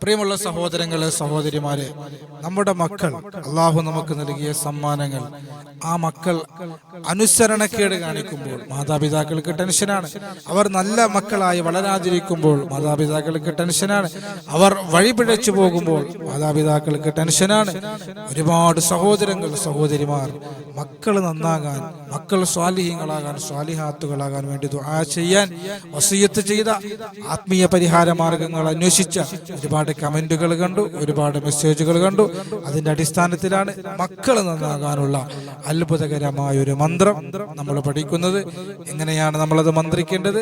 പ്രിയമുള്ള സഹോദരങ്ങളെ സഹോദരിമാരെ നമ്മുടെ മക്കൾ അള്ളാഹു നമുക്ക് നൽകിയ സമ്മാനങ്ങൾ ആ മക്കൾ അനുസരണക്കേട് കാണിക്കുമ്പോൾ മാതാപിതാക്കൾക്ക് ടെൻഷനാണ്. അവർ നല്ല മക്കളായി വളരാതിരിക്കുമ്പോൾ മാതാപിതാക്കൾക്ക് ടെൻഷനാണ്. അവർ വഴിപിഴച്ചു പോകുമ്പോൾ മാതാപിതാക്കൾക്ക് ടെൻഷനാണ്. ഒരുപാട് സഹോദരങ്ങൾ സഹോദരിമാർ മക്കൾ നന്നാകാൻ മക്കൾ സ്വാലിഹ്യങ്ങളാകാൻ സ്വാലിഹാത്തുകളാകാൻ വേണ്ടി ദുആ ചെയ്യാൻ വസീയത്ത് ചെയ്ത ആത്മീയ പരിഹാര മാർഗങ്ങൾ അന്വേഷിച്ച ഒരുപാട് കമന്റുകൾ കണ്ടു ഒരുപാട് മെസ്സേജുകൾ കണ്ടു. അതിന്റെ അടിസ്ഥാനത്തിലാണ് മക്കൾ നന്നാകാനുള്ള അത്ഭുതകരമായ ഒരു മന്ത്രം നമ്മൾ പഠിക്കുന്നത്. എങ്ങനെയാണ് നമ്മളത് മന്ത്രിക്കേണ്ടത്?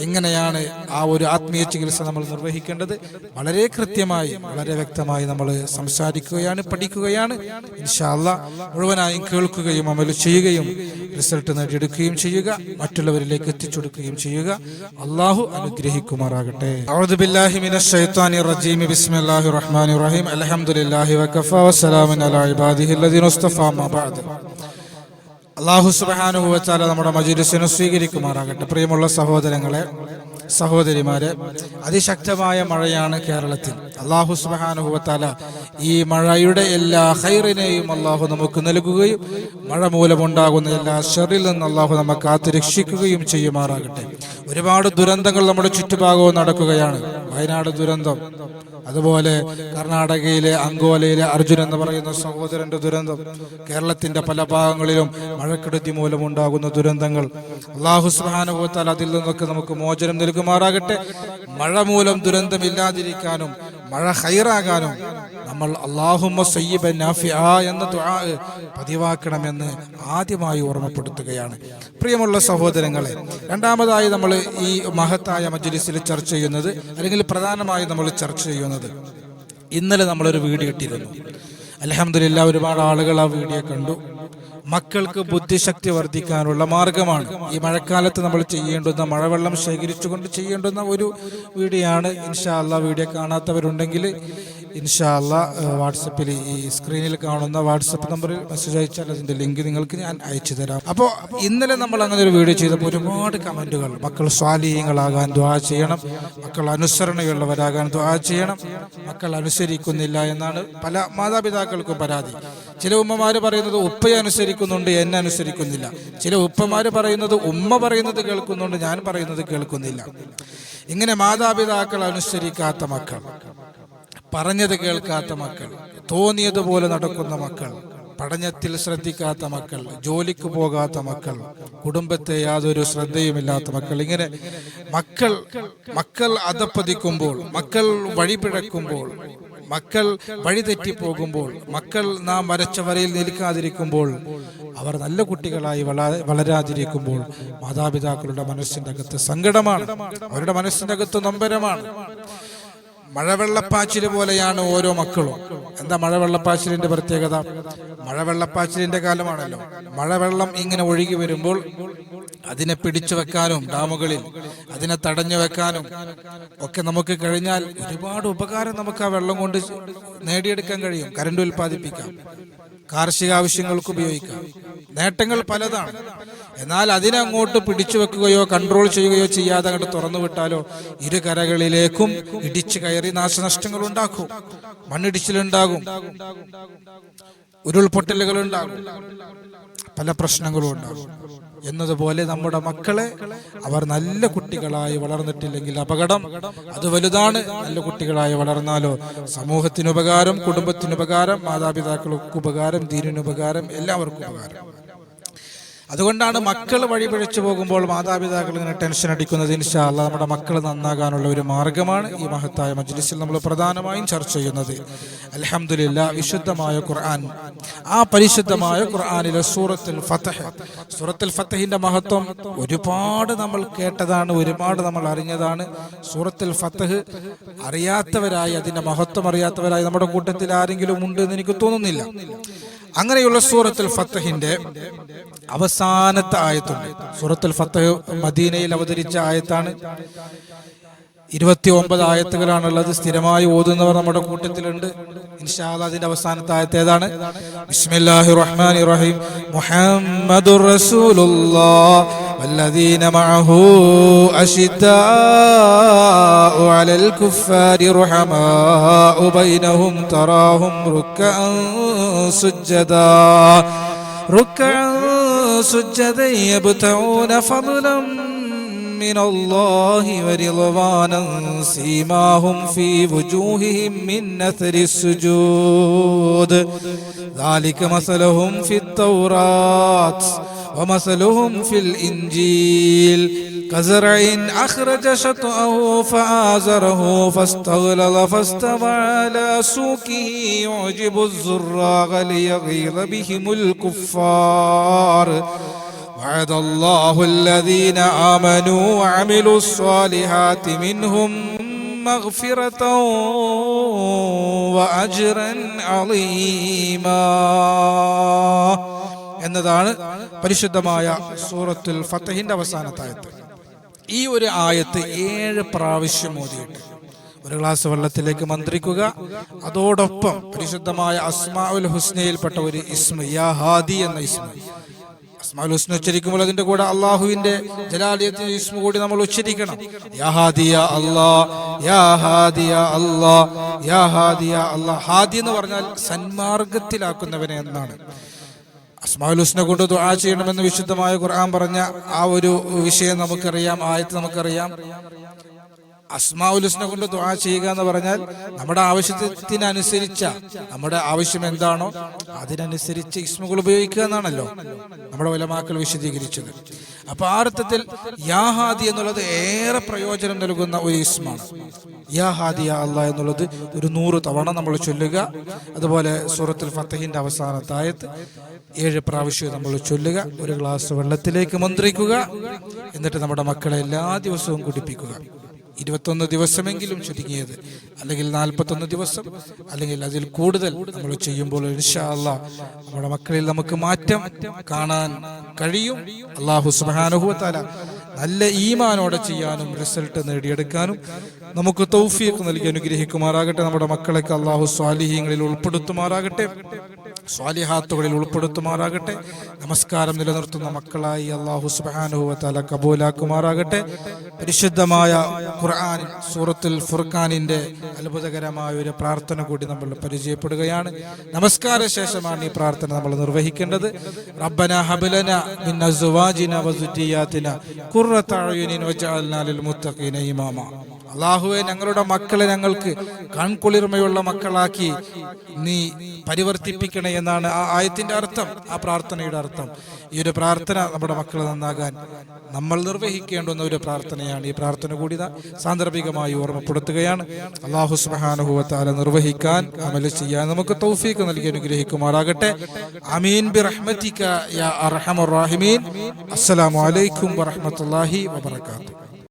എങ്ങനെയാണ് ആ ഒരു ആത്മീയ ചികിത്സ നമ്മൾ നിർവഹിക്കേണ്ടത്? വളരെ കൃത്യമായി വളരെ വ്യക്തമായി നമ്മൾ സംസാരിക്കുകയാണ് പഠിക്കുകയാണ്. ഇൻഷാല്ല മുഴുവനായും കേൾക്കുകയും അമൽ ചെയ്യുകയും റിസൾട്ട് നേടിയെടുക്കുകയും ചെയ്യുക മറ്റുള്ളവരിലേക്ക് എത്തിച്ചു കൊടുക്കുകയും ചെയ്യുക. അള്ളാഹു അനുഗ്രഹിക്കുമാറാകട്ടെ. ബില്ലാഹി ശൈത്വാനിർ റജീം ബിസ്മില്ലാഹിർ റഹ്മാനിർ റഹീം അൽഹംദുലില്ലാഹി വകഫ വസ്സലാമുൻ അലാ ഇബാദിഹി അല്ലദീന ഇസ്തഫാ മാ ബഅദ്. അള്ളാഹു നമ്മുടെ മജ്ലിസിനെ സ്വീകരിക്കുമാറാകട്ടെ. പ്രിയമുള്ള സഹോദരങ്ങളെ സഹോദരിമാരെ അതിശക്തമായ മഴയാണ് കേരളത്തിൽ. അള്ളാഹു സുബ്ഹാനഹു വതആല ഈ മഴയുടെ എല്ലാ ഹൈറിനെയും അള്ളാഹു നമുക്ക് നൽകുകയും മഴ മൂലമുണ്ടാകുന്ന എല്ലാ ഷെറിൽ നിന്ന് അള്ളാഹു നമ്മെ കാത്തു രക്ഷിക്കുകയും ചെയ്യുമാറാകട്ടെ. ഒരുപാട് ദുരന്തങ്ങൾ നമ്മുടെ ചുറ്റുഭാഗവും നടക്കുകയാണ്. വയനാട് ദുരന്തം അതുപോലെ കർണാടകയിലെ അങ്കോലയിലെ അർജുൻ എന്ന് പറയുന്ന സഹോദരന്റെ ദുരന്തം കേരളത്തിന്റെ പല ഭാഗങ്ങളിലും മഴക്കെടുതി മൂലമുണ്ടാകുന്ന ദുരന്തങ്ങൾ. അള്ളാഹു സുബാനുഭവത്താൽ അതിൽ നിന്നൊക്കെ നമുക്ക് മോചനം നൽകുമാറാകട്ടെ. മഴ മൂലം ദുരന്തമില്ലാതിരിക്കാനും മഴ ഹൈറാകാനും നമ്മൾ അള്ളാഹുമ്മ സയ്യിബ നാഫിആ എന്ന ദുആ പതിവാക്കണമെന്ന് ആദ്യമായി ഓർമ്മപ്പെടുത്തുകയാണ്. പ്രിയമുള്ള സഹോദരങ്ങളെ രണ്ടാമതായി നമ്മൾ ഈ മഹത്തായ മജ്ലിസിൽ ചർച്ച ചെയ്യുന്നത് അല്ലെങ്കിൽ പ്രധാനമായി നമ്മൾ ചർച്ച ചെയ്യുന്നത് ഇന്നലെ നമ്മളൊരു വീഡിയോ ഇട്ടിരുന്നു. അലഹമില്ല ഒരുപാട് ആളുകൾ ആ വീഡിയോ കണ്ടു. മക്കൾക്ക് ബുദ്ധിശക്തി വർദ്ധിക്കാനുള്ള മാർഗമാണ്. ഈ മഴക്കാലത്ത് നമ്മൾ ചെയ്യേണ്ടുന്ന മഴവെള്ളം ശേഖരിച്ചുകൊണ്ട് ചെയ്യേണ്ടുന്ന ഒരു വീഡിയോ ആണ് ഇൻഷാ അല്ലാ വീഡിയോ കാണാത്തവരുണ്ടെങ്കിൽ ഇൻഷാ അല്ലാ വാട്സപ്പിൽ ഈ സ്ക്രീനിൽ കാണുന്ന വാട്സപ്പ് നമ്പറിൽ മെസ്സേജ് അയച്ചാൽ അതിന്റെ ലിങ്ക് നിങ്ങൾക്ക് ഞാൻ അയച്ചു തരാം. അപ്പോൾ ഇന്നലെ നമ്മൾ അങ്ങനെ ഒരു വീഡിയോ ചെയ്തപ്പോൾ ഒരുപാട് കമന്റുകൾ മക്കൾ സ്വാലീയങ്ങളാകാൻ ദ്വാ ചെയ്യണം. മക്കൾ അനുസരണയുള്ളവരാകാൻ ദ്വാ ചെയ്യണം. മക്കൾ അനുസരിക്കുന്നില്ല എന്നാണ് പല മാതാപിതാക്കൾക്കും പരാതി. ചില ഉമ്മമാർ പറയുന്നത് ഉപ്പയെ അനുസരിക്കുന്നുണ്ട് എന്നെ അനുസരിക്കുന്നില്ല. ചില ഉപ്പമാർ പറയുന്നത് ഉമ്മ പറയുന്നത് കേൾക്കുന്നുണ്ട് ഞാൻ പറയുന്നത് കേൾക്കുന്നില്ല. ഇങ്ങനെ മാതാപിതാക്കൾ അനുസരിക്കാത്ത മക്കൾ. പറഞ്ഞത് കേൾക്കാത്ത മക്കൾ തോന്നിയതുപോലെ നടക്കുന്ന മക്കൾ പഠനത്തിൽ ശ്രദ്ധിക്കാത്ത മക്കൾ ജോലിക്ക് പോകാത്ത മക്കൾ കുടുംബത്തെ യാതൊരു ശ്രദ്ധയുമില്ലാത്ത മക്കൾ. ഇങ്ങനെ മക്കൾ മക്കൾ അധപ്പതിക്കുമ്പോൾ മക്കൾ വഴിപിഴക്കുമ്പോൾ മക്കൾ വഴിതെറ്റി പോകുമ്പോൾ മക്കൾ നാം വരച്ച വരയിൽ നിൽക്കാതിരിക്കുമ്പോൾ അവർ നല്ല കുട്ടികളായി വള- വളരാതിരിക്കുമ്പോൾ മാതാപിതാക്കളുടെ മനസ്സിന്റെ അകത്ത് സങ്കടമാണ്. അവരുടെ മനസ്സിന്റെ അകത്ത് നൊമ്പരമാണ്. മഴവെള്ളപ്പാച്ചിൽ പോലെയാണ് ഓരോ മക്കളും. എന്താ മഴവെള്ളപ്പാച്ചിലിന്റെ പ്രത്യേകത? മഴവെള്ളപ്പാച്ചിലിന്റെ കാലമാണല്ലോ. മഴവെള്ളം ഇങ്ങനെ ഒഴുകി വരുമ്പോൾ അതിനെ പിടിച്ചു വെക്കാനും ഡാമുകളിൽ അതിനെ തടഞ്ഞു വെക്കാനും ഒക്കെ നമുക്ക് കഴിഞ്ഞാൽ ഒരുപാട് ഉപകാരം നമുക്ക് ആ വെള്ളം കൊണ്ട് നേടിയെടുക്കാൻ കഴിയും. കരണ്ട് ഉൽപ്പാദിപ്പിക്കാം. കാർഷിക ആവശ്യങ്ങൾക്ക് ഉപയോഗിക്കാം നേട്ടങ്ങൾ പലതാണ്. എന്നാൽ അതിനങ്ങോട്ട് പിടിച്ചു വെക്കുകയോ കൺട്രോൾ ചെയ്യുകയോ ചെയ്യാതെ അങ്ങോട്ട് തുറന്നു വിട്ടാലോ ഇരു കരകളിലേക്കും ഇടിച്ചു കയറി നാശനഷ്ടങ്ങൾ ഉണ്ടാക്കും. മണ്ണിടിച്ചിലുണ്ടാകും. ഉരുൾപൊട്ടലുകൾ ഉണ്ടാകും. പല പ്രശ്നങ്ങളും ഉണ്ടാകും. എന്നതുപോലെ നമ്മുടെ മക്കളെ അവർ നല്ല കുട്ടികളായി വളർന്നിട്ടില്ലെങ്കിൽ അപകടം. അത് വലുതാണ്. നല്ല കുട്ടികളായി വളർന്നാലോ? സമൂഹത്തിനുപകാരം കുടുംബത്തിനുപകാരം മാതാപിതാക്കൾക്ക് ഉപകാരം ദീനുപകാരം എല്ലാവർക്കും ഉപകാരം അതുകൊണ്ടാണ് മക്കൾ വഴിപിഴച്ചു പോകുമ്പോൾ മാതാപിതാക്കൾ ഇങ്ങനെ ടെൻഷൻ അടിക്കുന്നത്. ഇൻഷാല്ല നമ്മുടെ മക്കൾ നന്നാകാനുള്ള ഒരു മാർഗമാണ് ഈ മഹത്തായ മജ്ലിസിൽ നമ്മൾ പ്രധാനമായും ചർച്ച ചെയ്യുന്നത്. അലഹമില്ല വിശുദ്ധമായ ഖുർആൻ. ആ പരിശുദ്ധമായ ഖുർആാനിലെ സൂറത്തുൽ ഫത്തഹ് സൂറത്തുൽ ഫത്തഹിന്റെ മഹത്വം ഒരുപാട് നമ്മൾ കേട്ടതാണ് ഒരുപാട് നമ്മൾ അറിഞ്ഞതാണ്. സൂറത്തുൽ ഫത്തഹ് അറിയാത്തവരായി അതിന്റെ മഹത്വം അറിയാത്തവരായി നമ്മുടെ കൂട്ടത്തിൽ ആരെങ്കിലും ഉണ്ട് എന്ന് എനിക്ക് തോന്നുന്നില്ല. അങ്ങനെയുള്ള സൂറത്തുൽ ഫത്തഹിന്റെ അവസാനത്തെ ആയത്തുണ്ട്. സൂറത്തുൽ ഫത്തഹ് മദീനയിൽ അവതരിച്ച ആയത്താണ്. ഇരുപത്തി ഒമ്പത് ആയത്തുകളാണുള്ളത്. സ്ഥിരമായി ഓതുന്നവർ നമ്മുടെ കൂട്ടത്തിലുണ്ട്. ഇൻഷാല്ല അതിന്റെ അവസാനത്തെ ആയത്ത് ഏതാണ്? ബിസ്മില്ലാഹി റഹ്മാൻ റഹീം. മുഹമ്മദുർ റസൂലുള്ളാഹ്. والذين معه أشداء على الكفار رحماء بينهم تراهم ركعا سجدا. ركعا سجدا يبتغون فضلا من الله ورضوانا سيماهم في وجوههم من أثر السجود. ذلك مثلهم في التوراة. ومثلهم في الإنجيل كزرع أخرج شطأه فآزره فاستغلظ فاستوى على سوقه يعجب الزراغ ليغيظ بهم الكفار. وعد الله الذين آمنوا وعملوا الصالحات منهم مغفرة وأجرا عظيما. എന്നതാണ് പരിശുദ്ധമായ സൂറത്തുൽ ഫത്തഹിന്റെ അവസാനത്തായത്. ഈ ഒരു ആയത്ത് ഏഴ് പ്രാവശ്യം ഓതിയിട്ട് ഒരു ഗ്ലാസ് വെള്ളത്തിലേക്ക് മന്ത്രിക്കുക. അതോടൊപ്പം പരിശുദ്ധമായ അസ്മാഉൽ ഹുസ്നയിൽപ്പെട്ട ഒരു ഇസ്മ യാ ഹാദി എന്ന ഇസ്മ. അസ്മാൽ ഹുസ്ന ഉച്ചരിക്കുമ്പോൾ അതിന്റെ കൂടെ അള്ളാഹുവിന്റെ ജലാലയത്തിന്റെ ഇസ്മ കൂടി നമ്മൾ ഉച്ചരിക്കണം. യാ ഹാദിയ അല്ലാ യാ ഹാദിയ അല്ലാ യാ ഹാദിയ അല്ലാ. ഹാദി എന്ന് പറഞ്ഞാൽ സന്മാർഗത്തിലാക്കുന്നവനെ എന്നാണ്. അസ്മാഉൽ ഹുസ്ന കൊണ്ട് ദുആ ചെയ്യണമെന്ന് വിശുദ്ധമായ ഖുർആൻ പറഞ്ഞ ആ ഒരു വിഷയം നമുക്കറിയാം ആയത്ത് നമുക്കറിയാം. അസ്മാഉൽ ഹുസ്ന കൊണ്ട് ദുആ ചെയ്യുക എന്ന് പറഞ്ഞാൽ നമ്മുടെ ആവശ്യത്തിനനുസരിച്ച നമ്മുടെ ആവശ്യം എന്താണോ അതിനനുസരിച്ച് ഇസ്മുകൾ ഉപയോഗിക്കുക എന്നാണല്ലോ നമ്മുടെ ഉലമാക്കൾ വിശദീകരിച്ചത്. അപ്പൊ ആ അർത്ഥത്തിൽ യാഹാദി എന്നുള്ളത് ഏറെ പ്രയോജനം നൽകുന്ന ഒരു ഇസ്മാണ്. യാഹാദി യാ അല്ല എന്നുള്ളത് ഒരു നൂറ് തവണ നമ്മൾ ചൊല്ലുക. അതുപോലെ സൂറത്തുൽ ഫത്തഹിന്റെ അവസാനത്തായത് ഏഴ് പ്രാവശ്യം നമ്മൾ ചൊല്ലുക. ഒരു ഗ്ലാസ് വെള്ളത്തിലേക്ക് മന്ത്രിക്കുക. എന്നിട്ട് നമ്മുടെ മക്കളെ എല്ലാ ദിവസവും കുടിപ്പിക്കുക. ഇരുപത്തൊന്ന് ദിവസമെങ്കിലും ചുരുങ്ങിയത്. അല്ലെങ്കിൽ നാൽപ്പത്തൊന്ന് ദിവസം. അല്ലെങ്കിൽ അതിൽ കൂടുതൽ നമ്മൾ ചെയ്യുമ്പോൾ നമ്മുടെ മക്കളിൽ നമുക്ക് മാറ്റം കാണാൻ കഴിയും. അള്ളാഹു സുബാനുഭവത്താല നല്ല ഈമാനോടെ ചെയ്യാനും റിസൾട്ട് നേടിയെടുക്കാനും നമുക്ക് തൗഫീഖ് നൽകി അനുഗ്രഹിക്കുമാറാകട്ടെ. നമ്മുടെ മക്കളൊക്കെ അള്ളാഹു സ്വാലിഹീങ്ങളിൽ ഉൾപ്പെടുത്തുമാറാകട്ടെ. സ്വാലിഹാത്തുകളിൽ ഉൾപ്പെടുത്തുമാറാകട്ടെ. നമസ്കാരം നിലനിർത്തുന്ന മക്കളായി അള്ളാഹു സുബാനുഭവത്താല കബൂലാക്കുമാറാകട്ടെ. പരിശുദ്ധമായ ഖുർആൻ സൂറത്തുൽ ഫുർഖാനിന്റെ അത്ഭുതകരമായ ഒരു പ്രാർത്ഥന കൂടി നമ്മൾ പരിചയപ്പെടുകയാണ്. നമസ്കാര ശേഷമാണ് ഈ പ്രാർത്ഥന നമ്മൾ നിർവഹിക്കേണ്ടത്. റബ്ബന ഹബലന മിൻ അസ്വാജിന വസുറ്റിയാത്തിന ഖുർറത അയുനിൻ വജഅൽനാ ലിൽ മുത്തഖീന ഇമാമ. അള്ളാഹുവെ ഞങ്ങളുടെ മക്കളെ ഞങ്ങൾക്ക് കൺകുളിർമയുള്ള മക്കളാക്കി നീ പരിവർത്തിപ്പിക്കണേ എന്നാണ് ആ ആയത്തിന്റെ അർത്ഥം ആ പ്രാർത്ഥനയുടെ അർത്ഥം. ഈ ഒരു പ്രാർത്ഥന നമ്മുടെ മക്കൾ നന്നാകാൻ നമ്മൾ നിർവഹിക്കേണ്ടുന്ന ഒരു പ്രാർത്ഥനയാണ്. ഈ പ്രാർത്ഥന കൂടി സാന്ദർഭികമായി ഓർമ്മപ്പെടുത്തുകയാണ്. അള്ളാഹു സുബാനുഭവത്താല നിർവഹിക്കാൻ അമല ചെയ്യാൻ നമുക്ക് തൗഫീക്ക് നൽകി അനുഗ്രഹിക്കുമാറാകട്ടെ. അമീൻ ബി റഹ്മത്തിക യാ അർഹമർ റാഹിമീൻ.